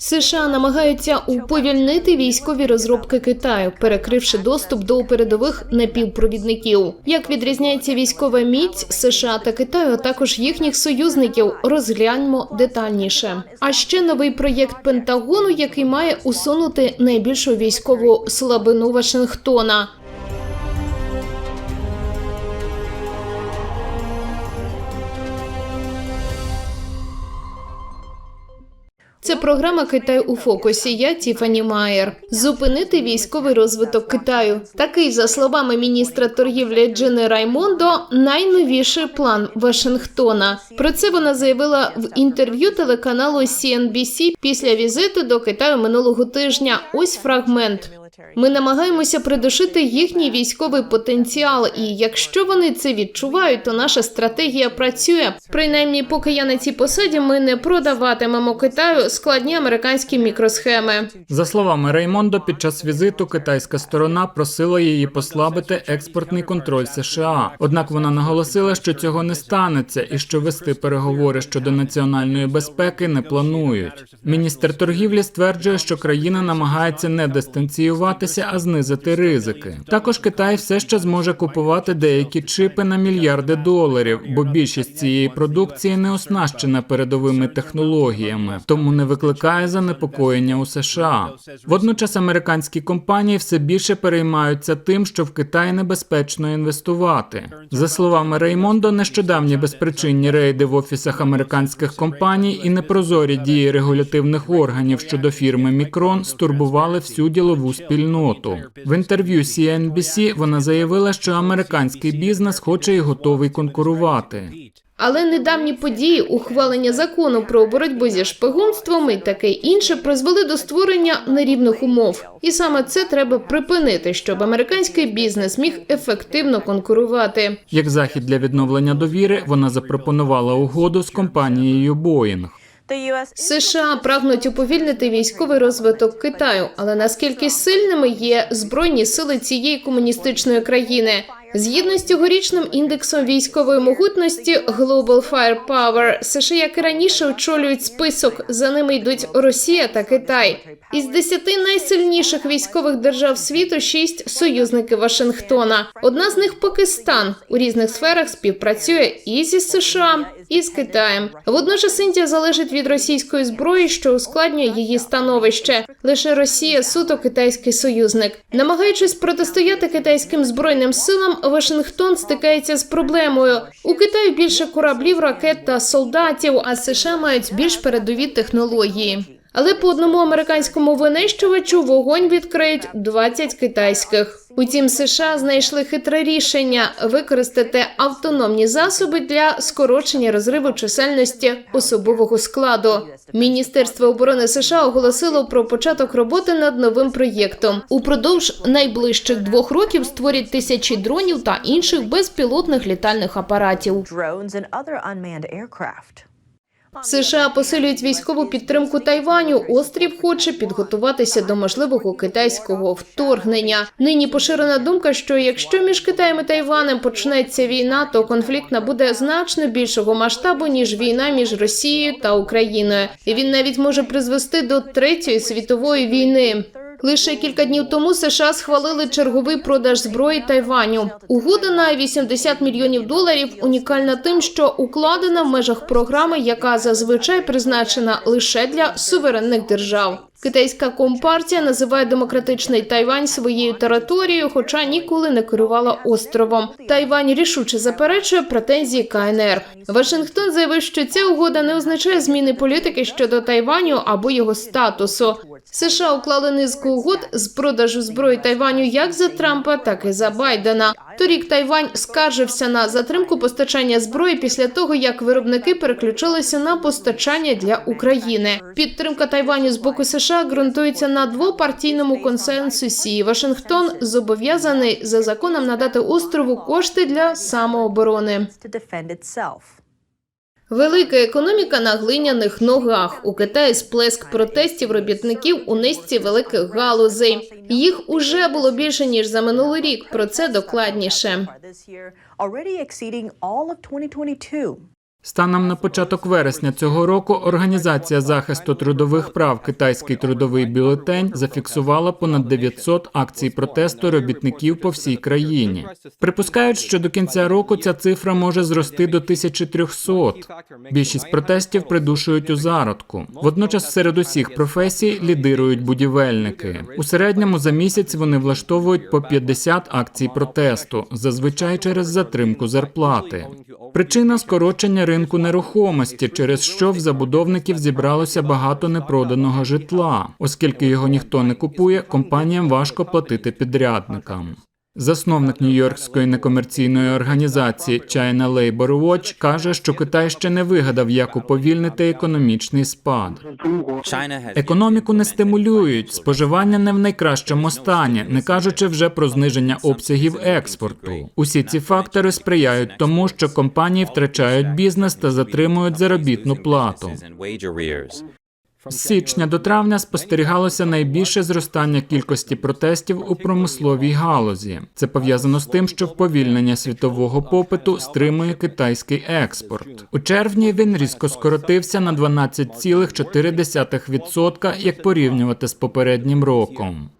США намагаються уповільнити військові розробки Китаю, перекривши доступ до передових напівпровідників. Як відрізняється військова міць США та Китаю, а також їхніх союзників, розгляньмо детальніше. А ще новий проєкт Пентагону, який має усунути найбільшу військову слабину Вашингтона. Це програма Китай у фокусі. Я Тіфані Майер. Зупинити військовий розвиток Китаю. Такий, за словами міністра торгівлі Джини Раймондо, найновіший план Вашингтона. Про це вона заявила в інтерв'ю телеканалу CNBC після візиту до Китаю минулого тижня. Ось фрагмент. Ми намагаємося придушити їхній військовий потенціал, і якщо вони це відчувають, то наша стратегія працює. Принаймні, поки я на цій посаді, ми не продаватимемо Китаю складні американські мікросхеми. За словами Реймондо, під час візиту китайська сторона просила її послабити експортний контроль США. Однак вона наголосила, що цього не станеться і що вести переговори щодо національної безпеки не планують. Міністр торгівлі стверджує, що країна намагається не дистанціюватися, а знизити ризики. Також Китай все ще зможе купувати деякі чипи на мільярди доларів, бо більшість цієї продукції не оснащена передовими технологіями, тому не викликає занепокоєння у США. Водночас американські компанії все більше переймаються тим, що в Китаї небезпечно інвестувати. За словами Реймондо, нещодавні безпричинні рейди в офісах американських компаній і непрозорі дії регулятивних органів щодо фірми Мікрон стурбували всю ділову спільноту. В інтерв'ю CNBC вона заявила, що американський бізнес хоче і готовий конкурувати. Але недавні події, ухвалення закону про боротьбу зі шпигунством і таке інше призвели до створення нерівних умов. І саме це треба припинити, щоб американський бізнес міг ефективно конкурувати. Як захід для відновлення довіри, вона запропонувала угоду з компанією Boeing. США прагнуть уповільнити військовий розвиток Китаю, але наскільки сильними є збройні сили цієї комуністичної країни? Згідно з цьогорічним індексом військової могутності Global Firepower, США, як і раніше, очолюють список. За ними йдуть Росія та Китай. Із десяти найсильніших військових держав світу шість союзники Вашингтона. Одна з них Пакистан у різних сферах співпрацює і зі США, і з Китаєм. Водночас Індія залежить від російської зброї, що ускладнює її становище. Лише Росія суто китайський союзник, намагаючись протистояти китайським збройним силам. Вашингтон стикається з проблемою. У Китаї більше кораблів, ракет та солдатів, а США мають більш передові технології. Але по одному американському винищувачу вогонь відкриють 20 китайських. Утім, США знайшли хитре рішення використати автономні засоби для скорочення розриву чисельності особового складу. Міністерство оборони США оголосило про початок роботи над новим проєктом. Упродовж найближчих двох років створять тисячі дронів та інших безпілотних літальних апаратів. США посилюють військову підтримку Тайваню. Острів хоче підготуватися до можливого китайського вторгнення. Нині поширена думка, що якщо між Китаєм і Тайванем почнеться війна, то конфлікт набуде значно більшого масштабу ніж війна між Росією та Україною. І він навіть може призвести до третьої світової війни. Лише кілька днів тому США схвалили черговий продаж зброї Тайваню. Угода на 80 мільйонів доларів унікальна тим, що укладена в межах програми, яка зазвичай призначена лише для суверенних держав. Китайська компартія називає демократичний Тайвань своєю територією, хоча ніколи не керувала островом. Тайвань рішуче заперечує претензії КНР. Вашингтон заявив, що ця угода не означає зміни політики щодо Тайваню або його статусу. США уклали низку угод з продажу зброї Тайваню як за Трампа, так і за Байдена. Торік Тайвань скаржився на затримку постачання зброї після того, як виробники переключилися на постачання для України. Підтримка Тайваню з боку США ґрунтується на двопартійному консенсусі. Вашингтон зобов'язаний за законом надати острову кошти для самооборони. Велика економіка на глиняних ногах. У Китаї сплеск протестів робітників у низці великих галузей. Їх уже було більше ніж за минулий рік. Про це докладніше. This year, already exceeding all of 2022. Станом на початок вересня цього року Організація захисту трудових прав Китайський трудовий бюлетень зафіксувала понад 900 акцій протесту робітників по всій країні. Припускають, що до кінця року ця цифра може зрости до 1300. Більшість протестів придушують у зародку. Водночас серед усіх професій лідирують будівельники. У середньому за місяць вони влаштовують по 50 акцій протесту, зазвичай через затримку зарплати. Причина скорочення ринку нерухомості, через що в забудовників зібралося багато непроданого житла, оскільки його ніхто не купує, компаніям важко платити підрядникам. Засновник Нью-Йоркської некомерційної організації China Labor Watch каже, що Китай ще не вигадав, як уповільнити економічний спад. Економіку не стимулюють, споживання не в найкращому стані, не кажучи вже про зниження обсягів експорту. Усі ці фактори сприяють тому, що компанії втрачають бізнес та затримують заробітну плату. З січня до травня спостерігалося найбільше зростання кількості протестів у промисловій галузі. Це пов'язано з тим, що вповільнення світового попиту стримує китайський експорт. У червні він різко скоротився на 12,4%, як порівнювати з попереднім роком.